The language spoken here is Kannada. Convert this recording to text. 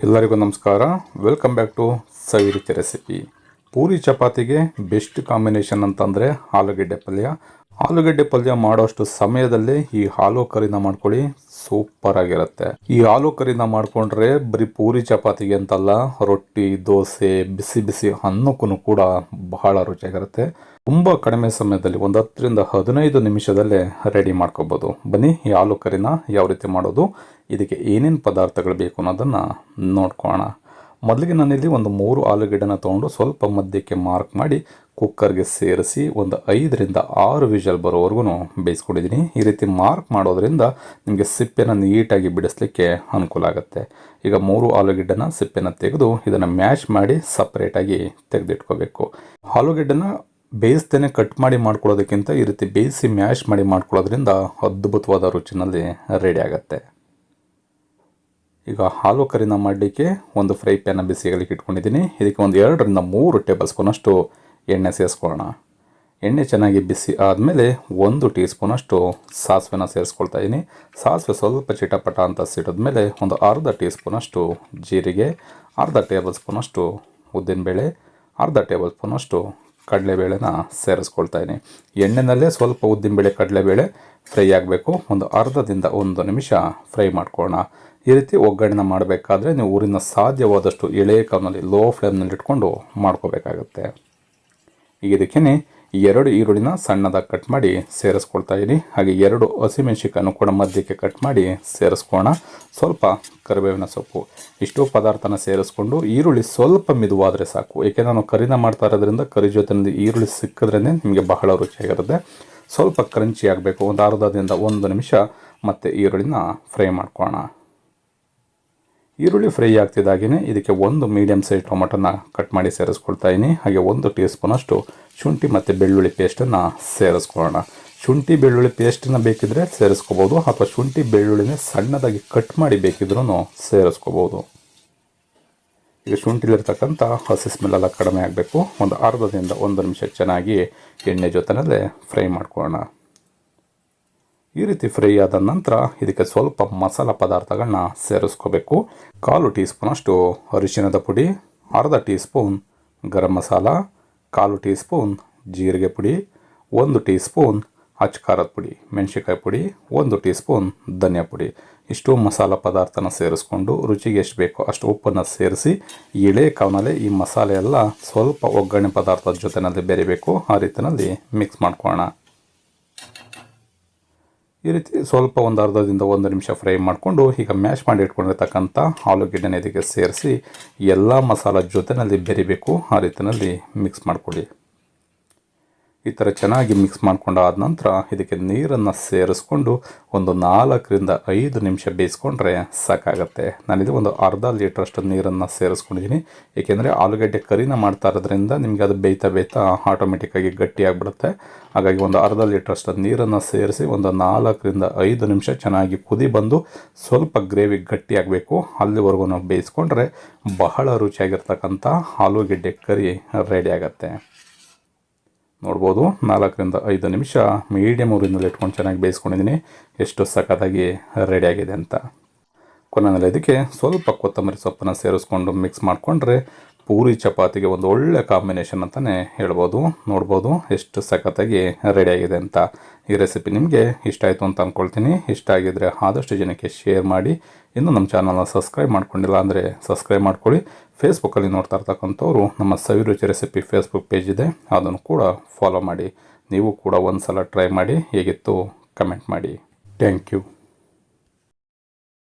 ಎಲ್ಲರಿಗೂ ನಮಸ್ಕಾರ. Welcome back to Saviruchi recipe puri ಚಪಾತಿಗೆ ಬೆಸ್ಟ್ ಕಾಂಬಿನೇಷನ್ ಅಂತಂದರೆ ಆಲೂಗೆಡ್ಡೆ ಪಲ್ಯ ಆಲೂಗೆಡ್ಡೆ ಪಲ್ಯ ಮಾಡೋಷ್ಟು ಸಮಯದಲ್ಲಿ ಈ ಹಾಲು ಕರಿನ ಮಾಡ್ಕೊಳ್ಳಿ. ಸೂಪರ್ ಆಗಿರುತ್ತೆ. ಈ ಹಾಲು ಕರಿನ ಮಾಡ್ಕೊಂಡ್ರೆ ಬರೀ ಪೂರಿ ಚಪಾತಿಗೆ ಅಂತಲ್ಲ, ರೊಟ್ಟಿ, ದೋಸೆ, ಬಿಸಿ ಬಿಸಿ ಅನ್ನಕ್ಕೂ ಕೂಡ ಬಹಳ ರುಚಿಯಾಗಿರುತ್ತೆ. ತುಂಬ ಕಡಿಮೆ ಸಮಯದಲ್ಲಿ ಒಂದು ಹತ್ತರಿಂದ ಹದಿನೈದು ನಿಮಿಷದಲ್ಲೇ ರೆಡಿ ಮಾಡ್ಕೋಬೋದು. ಬನ್ನಿ, ಈ ಹಾಲು ಕರಿನ ಯಾವ ರೀತಿ ಮಾಡೋದು, ಇದಕ್ಕೆ ಏನೇನು ಪದಾರ್ಥಗಳು ಬೇಕು ಅನ್ನೋದನ್ನು ನೋಡ್ಕೋಣ ಮೊದಲಿಗೆ ನಾನಿಲ್ಲಿ ಒಂದು ಮೂರು ಆಲೂಗಡ್ಡೆನ ತೊಗೊಂಡು ಸ್ವಲ್ಪ ಮಧ್ಯಕ್ಕೆ ಮಾರ್ಕ್ ಮಾಡಿ ಕುಕ್ಕರ್ಗೆ ಸೇರಿಸಿ ಒಂದು ಐದರಿಂದ ಆರು ವಿಷಲ್ ಬರೋವರೆಗೂ ಬೇಯಿಸ್ಕೊಂಡಿದ್ದೀನಿ. ಈ ರೀತಿ ಮಾರ್ಕ್ ಮಾಡೋದ್ರಿಂದ ನಿಮಗೆ ಸಿಪ್ಪೆನ ನೀಟಾಗಿ ಬಿಡಿಸ್ಲಿಕ್ಕೆ ಅನುಕೂಲ ಆಗುತ್ತೆ. ಈಗ ಮೂರು ಆಲೂಗಡ್ಡೆನ ಸಿಪ್ಪೆನ ತೆಗೆದು ಇದನ್ನು ಮ್ಯಾಶ್ ಮಾಡಿ ಸಪ್ರೇಟಾಗಿ ತೆಗೆದಿಟ್ಕೋಬೇಕು. ಆಲೂಗೆಡ್ಡೆನ ಬೇಯಿಸ್ತೇನೆ, ಕಟ್ ಮಾಡಿ ಮಾಡ್ಕೊಳ್ಳೋದಕ್ಕಿಂತ ಈ ರೀತಿ ಬೇಯಿಸಿ ಮ್ಯಾಶ್ ಮಾಡಿ ಮಾಡ್ಕೊಳ್ಳೋದ್ರಿಂದ ಅದ್ಭುತವಾದ ರುಚಿನಲ್ಲಿ ರೆಡಿ ಆಗುತ್ತೆ. ಈಗ ಹಾಲು ಕರಿನ ಮಾಡಲಿಕ್ಕೆ ಒಂದು ಫ್ರೈ ಪ್ಯಾನ ಬಿಸಿಗಲಿಕ್ಕೆ ಇಟ್ಕೊಂಡಿದ್ದೀನಿ. ಇದಕ್ಕೆ ಒಂದು ಎರಡರಿಂದ ಮೂರು ಟೇಬಲ್ ಸ್ಪೂನಷ್ಟು ಎಣ್ಣೆ ಸೇರಿಸ್ಕೊಳ್ಳೋಣ. ಎಣ್ಣೆ ಚೆನ್ನಾಗಿ ಬಿಸಿ ಆದಮೇಲೆ ಒಂದು ಟೀ ಸ್ಪೂನಷ್ಟು ಸಾಸಿವೆನ ಸೇರಿಸ್ಕೊಳ್ತಾ ಇದ್ದೀನಿ ಸಾಸಿವೆ ಸ್ವಲ್ಪ ಚಿಟಪಟ ಅಂತ ಸಿಡಿದ್ಮೇಲೆ ಒಂದು ಅರ್ಧ ಟೀ ಸ್ಪೂನಷ್ಟು ಜೀರಿಗೆ, ಅರ್ಧ ಟೇಬಲ್ ಸ್ಪೂನಷ್ಟು ಉದ್ದಿನಬೇಳೆ, ಅರ್ಧ ಟೇಬಲ್ ಸ್ಪೂನಷ್ಟು ಕಡಲೆಬೇಳೆನ ಸೇರಿಸ್ಕೊಳ್ತಾ ಇದ್ದೀನಿ ಎಣ್ಣೆನಲ್ಲೇ ಸ್ವಲ್ಪ ಉದ್ದಿನಬೇಳೆ, ಕಡಲೆಬೇಳೆ ಫ್ರೈ ಆಗಬೇಕು. ಒಂದು ಅರ್ಧದಿಂದ ಒಂದು ನಿಮಿಷ ಫ್ರೈ ಮಾಡ್ಕೊಳ್ಳೋಣ. ಈ ರೀತಿ ಒಗ್ಗರಣೆ ಮಾಡಬೇಕಾದ್ರೆ ನೀವು ಊರಿನ ಸಾಧ್ಯವಾದಷ್ಟು ಎಳೆಯ ಕಾವ್ನಲ್ಲಿ ಲೋ ಫ್ಲೇಮ್ನಲ್ಲಿ ಇಟ್ಕೊಂಡು ಮಾಡ್ಕೋಬೇಕಾಗತ್ತೆ. ಈಗ ಇದಕ್ಕೆ ಎರಡು ಈರುಳ್ಳಿನ ಸಣ್ಣದಾಗಿ ಕಟ್ ಮಾಡಿ ಸೇರಿಸ್ಕೊಳ್ತಾ ಇದ್ದೀನಿ ಹಾಗೆ ಎರಡು ಹಸಿಮೆಣಸಿಕಾಯನ್ನು ಕೂಡ ಮಧ್ಯಕ್ಕೆ ಕಟ್ ಮಾಡಿ ಸೇರಿಸ್ಕೋಣ ಸ್ವಲ್ಪ ಕರಿಬೇವಿನ ಸೊಪ್ಪು. ಇಷ್ಟು ಪದಾರ್ಥನ ಸೇರಿಸ್ಕೊಂಡು ಈರುಳ್ಳಿ ಸ್ವಲ್ಪ ಮಿದುವಾದರೆ ಸಾಕು. ಏಕೆಂದರೆ ನಾನು ಕರಿನ ಮಾಡ್ತಾ ಇರೋದ್ರಿಂದ ಕರಿ ಜೊತೆಯಲ್ಲಿ ಈರುಳ್ಳಿ ಸಿಕ್ಕಿದ್ರೇ ನಿಮಗೆ ಬಹಳ ರುಚಿಯಾಗಿರುತ್ತೆ. ಸ್ವಲ್ಪ ಕ್ರಂಚಿ ಆಗಬೇಕು. ಒಂದು ಅರ್ಧದಿಂದ ಒಂದು ನಿಮಿಷ ಮತ್ತು ಈರುಳ್ಳಿನ ಫ್ರೈ ಮಾಡ್ಕೋಣ ಈರುಳ್ಳಿ ಫ್ರೈ ಆಗ್ತಿದ್ದಾಗೇ ಇದಕ್ಕೆ ಒಂದು ಮೀಡಿಯಮ್ ಸೈಜ್ ಟೊಮೊಟೊನ ಕಟ್ ಮಾಡಿ ಸೇರಿಸ್ಕೊಳ್ತಾ ಇದ್ದೀನಿ ಹಾಗೆ ಒಂದು ಟೀ ಸ್ಪೂನಷ್ಟು ಶುಂಠಿ ಮತ್ತು ಬೆಳ್ಳುಳ್ಳಿ ಪೇಸ್ಟನ್ನು ಸೇರಿಸ್ಕೊಳ್ಳೋಣ. ಶುಂಠಿ, ಬೆಳ್ಳುಳ್ಳಿ ಪೇಸ್ಟನ್ನು ಬೇಕಿದ್ರೆ ಸೇರಿಸ್ಕೋಬೋದು, ಅಥವಾ ಶುಂಠಿ, ಬೆಳ್ಳುಳ್ಳಿನ ಸಣ್ಣದಾಗಿ ಕಟ್ ಮಾಡಿ ಬೇಕಿದ್ರೂ ಸೇರಿಸ್ಕೋಬೋದು. ಈಗ ಶುಂಠಿಲಿರ್ತಕ್ಕಂಥ ಹಸಿ ಸ್ಮೆಲ್ಲೆಲ್ಲ ಕಡಿಮೆ ಆಗಬೇಕು. ಒಂದು ಅರ್ಧದಿಂದ ಒಂದು ನಿಮಿಷ ಚೆನ್ನಾಗಿ ಎಣ್ಣೆ ಜೊತೆಯಲ್ಲೇ ಫ್ರೈ ಮಾಡ್ಕೊಳ್ಳೋಣ. ಈ ರೀತಿ ಫ್ರೈ ಆದ ನಂತರ ಇದಕ್ಕೆ ಸ್ವಲ್ಪ ಮಸಾಲ ಪದಾರ್ಥಗಳನ್ನ ಸೇರಿಸ್ಕೋಬೇಕು. ಕಾಲು ಟೀ ಸ್ಪೂನಷ್ಟು ಅರಿಶಿಣದ ಪುಡಿ, ಅರ್ಧ ಟೀ ಸ್ಪೂನ್ ಗರಂ ಮಸಾಲ, ಕಾಲು ಟೀ ಸ್ಪೂನ್ ಜೀರಿಗೆ ಪುಡಿ, ಒಂದು ಟೀ ಸ್ಪೂನ್ ಪುಡಿ ಮೆಣಸಿಕಾಯಿ ಪುಡಿ, ಒಂದು ಟೀ ಸ್ಪೂನ್ ಧನಿಯಾ ಪುಡಿ. ಇಷ್ಟು ಮಸಾಲ ಪದಾರ್ಥನ ಸೇರಿಸ್ಕೊಂಡು ರುಚಿಗೆ ಎಷ್ಟು ಬೇಕೋ ಅಷ್ಟು ಉಪ್ಪನ್ನು ಸೇರಿಸಿ ಎಳೆ ಕಾವನಲ್ಲೇ ಈ ಮಸಾಲೆ ಎಲ್ಲ ಸ್ವಲ್ಪ ಒಗ್ಗರಣೆ ಪದಾರ್ಥದ ಜೊತೆನಲ್ಲಿ ಬೆರಿಬೇಕು. ಆ ರೀತಿಯಲ್ಲಿ ಮಿಕ್ಸ್ ಮಾಡ್ಕೊಳ್ಳೋಣ. ಈ ರೀತಿ ಸ್ವಲ್ಪ ಒಂದು ಅರ್ಧದಿಂದ ಒಂದು ನಿಮಿಷ ಫ್ರೈ ಮಾಡಿಕೊಂಡು ಈಗ ಮ್ಯಾಶ್ ಮಾಡಿ ಇಟ್ಕೊಂಡಿರ್ತಕ್ಕಂಥ ಆಲೂಗೆಡ್ಡೆನ ಇದಕ್ಕೆ ಸೇರಿಸಿ ಎಲ್ಲ ಮಸಾಲ ಜೊತೆಯಲ್ಲಿ ಬೆರಿಬೇಕು. ಆ ರೀತಿಯಲ್ಲಿ ಮಿಕ್ಸ್ ಮಾಡಿಕೊಡಿ ಈ ಥರ ಚೆನ್ನಾಗಿ ಮಿಕ್ಸ್ ಮಾಡ್ಕೊಂಡಾದ ನಂತರ ಇದಕ್ಕೆ ನೀರನ್ನು ಸೇರಿಸ್ಕೊಂಡು ಒಂದು ನಾಲ್ಕರಿಂದ ಐದು ನಿಮಿಷ ಬೇಯಿಸ್ಕೊಂಡ್ರೆ ಸಾಕಾಗತ್ತೆ. ನಾನಿದು ಒಂದು ಅರ್ಧ ಲೀಟ್ರಷ್ಟು ನೀರನ್ನು ಸೇರಿಸ್ಕೊಂಡಿದ್ದೀನಿ. ಏಕೆಂದರೆ ಆಲೂಗಡ್ಡೆ ಕರಿನ ಮಾಡ್ತಾ ಇರೋದ್ರಿಂದ ನಿಮಗೆ ಅದು ಬೇಯ್ತಾ ಬೇಯ್ತಾ ಆಟೋಮೆಟಿಕ್ಕಾಗಿ ಗಟ್ಟಿಯಾಗಿಬಿಡುತ್ತೆ. ಹಾಗಾಗಿ ಒಂದು ಅರ್ಧ ಲೀಟ್ರಷ್ಟು ನೀರನ್ನು ಸೇರಿಸಿ ಒಂದು ನಾಲ್ಕರಿಂದ ಐದು ನಿಮಿಷ ಚೆನ್ನಾಗಿ ಕುದಿ ಬಂದು ಸ್ವಲ್ಪ ಗ್ರೇವಿ ಗಟ್ಟಿಯಾಗಬೇಕು. ಅಲ್ಲಿವರೆಗೂ ನಾವು ಬೇಯಿಸ್ಕೊಂಡ್ರೆ ಬಹಳ ರುಚಿಯಾಗಿರ್ತಕ್ಕಂಥ ಆಲೂಗೆಡ್ಡೆ ಕರಿ ರೆಡಿ ಆಗುತ್ತೆ. ನೋಡ್ಬೋದು. ನಾಲ್ಕರಿಂದ ಐದು ನಿಮಿಷ. ಮೀಡಿಯಮ್ ಊರಿನಲ್ಲಿ ಇಟ್ಕೊಂಡು ಚೆನ್ನಾಗಿ ಬೇಯಿಸ್ಕೊಂಡಿದ್ದೀನಿ. ಎಷ್ಟು ಸಖತ್ತಾಗಿ ರೆಡಿಯಾಗಿದೆ ಅಂತ. ಕೊನೆಯಲ್ಲಿ ಇದಕ್ಕೆ ಸ್ವಲ್ಪ ಕೊತ್ತಂಬರಿ ಸೊಪ್ಪನ್ನು ಸೇರಿಸ್ಕೊಂಡು ಮಿಕ್ಸ್ ಮಾಡಿಕೊಂಡ್ರೆ ಪೂರಿ ಚಪಾತಿಗೆ ಒಂದು ಒಳ್ಳೆ ಕಾಂಬಿನೇಷನ್ ಅಂತಲೇ ಹೇಳ್ಬೋದು. ನೋಡ್ಬೋದು ಎಷ್ಟು ಸಖತ್ತಾಗಿ ರೆಡಿಯಾಗಿದೆ ಅಂತ. ಈ ರೆಸಿಪಿ ನಿಮಗೆ ಇಷ್ಟ ಆಯಿತು ಅಂತ ಅಂದ್ಕೊಳ್ತೀನಿ ಇಷ್ಟ ಆಗಿದ್ದರೆ ಆದಷ್ಟು ಜನಕ್ಕೆ ಶೇರ್ ಮಾಡಿ. ಇನ್ನೂ ನಮ್ಮ ಚಾನಲ್ನ ಸಬ್ಸ್ಕ್ರೈಬ್ ಮಾಡ್ಕೊಂಡಿಲ್ಲ ಅಂದರೆ ಸಬ್ಸ್ಕ್ರೈಬ್ ಮಾಡ್ಕೊಳ್ಳಿ. ಫೇಸ್ಬುಕ್ಕಲ್ಲಿ ನೋಡ್ತಾ ಇರ್ತಕ್ಕಂಥವ್ರು ನಮ್ಮ ಸವಿರುಚಿ ರೆಸಿಪಿ ಫೇಸ್ಬುಕ್ ಪೇಜ್ ಇದೆ. ಅದನ್ನು ಕೂಡ ಫಾಲೋ ಮಾಡಿ. ನೀವು ಕೂಡ ಒಂದು ಸಲ ಟ್ರೈ ಮಾಡಿ. ಹೇಗಿತ್ತು? ಕಮೆಂಟ್ ಮಾಡಿ. Thank you